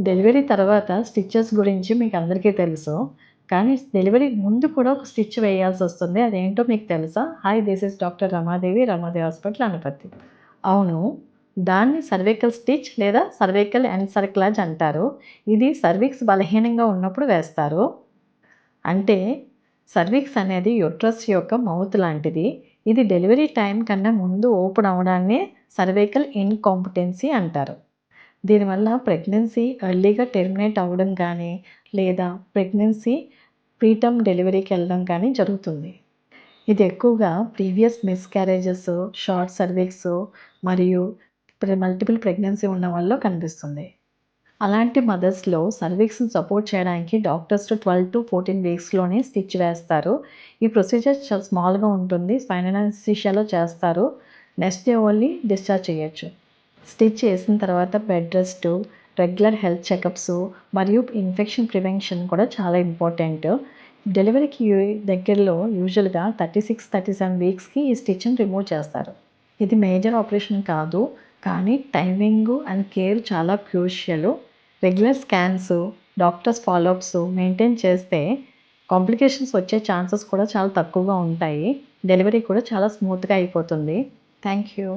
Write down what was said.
Delivery తర్వాత stitches గురించి మీకు అందరికీ తెలుసు. కానీ డెలివరీ ముందు కూడా ఒక స్టిచ్ వేయాల్సి వస్తుంది అదేంటో మీకు తెలుసా? Hi this is doctor Ramadevi, Ramadevi hospital Anaparthi అవును. దాన్ని సర్వికల్ స్టిచ్ లేదా సర్వికల్ ఎన్సర్క్లాజ్ అంటారు. ఇది సర్విక్స్ బలహీనంగా ఉన్నప్పుడు వేస్తారు. అంటే సర్విక్స్ అనేది యూట్రస్ యొక్క మౌత్ లాంటిది. ఇది డెలివరీ టైం కన్నా ముందు ఓపెన్ అవడాన్ని సర్వికల్ ఇన్కాంపిటెన్సీ అంటారు. దీనివల్ల ప్రెగ్నెన్సీ ఎర్లీగా టెర్మినేట్ అవ్వడం కానీ, లేదా ప్రెగ్నెన్సీ ప్రీటర్మ్ డెలివరీకి వెళ్ళడం కానీ జరుగుతుంది. ఇది ఎక్కువగా ప్రీవియస్ మిస్‌క్యారేజెస్, షార్ట్ సర్వీక్స్ మరియు మల్టిపుల్ ప్రెగ్నెన్సీ ఉన్న వాళ్ళలో కనిపిస్తుంది. అలాంటి మదర్స్‌లో సర్వీక్స్ని సపోర్ట్ చేయడానికి డాక్టర్స్ 12-14 వీక్స్‌లోనే స్టిచ్ వేస్తారు. ఈ ప్రొసీజర్ చాలా స్మాల్‌గా ఉంటుంది. స్పైనల్ అనస్థీషియాలో చేస్తారు. నెక్స్ట్ డే ఓన్లీ డిశ్చార్జ్ చేయొచ్చు. స్టిచ్ చేసిన తర్వాత bed rest regular health checkups మరియు ఇన్ఫెక్షన్ ప్రివెన్షన్ కూడా చాలా ఇంపార్టెంట్. డెలివరీకి దగ్గరలో యూజువల్‌గా 36, 37 వీక్స్‌కి ఈ స్టిచ్‌ని రిమూవ్ చేస్తారు. ఇది మేజర్ ఆపరేషన్ కాదు. కానీ టైమింగ్ అండ్ కేర్ చాలా crucial. Regular scans, doctors followups maintain చేస్తే కాంప్లికేషన్స్ వచ్చే ఛాన్సెస్ కూడా చాలా తక్కువగా ఉంటాయి. డెలివరీ కూడా చాలా స్మూత్‌గా అయిపోతుంది. Thank you.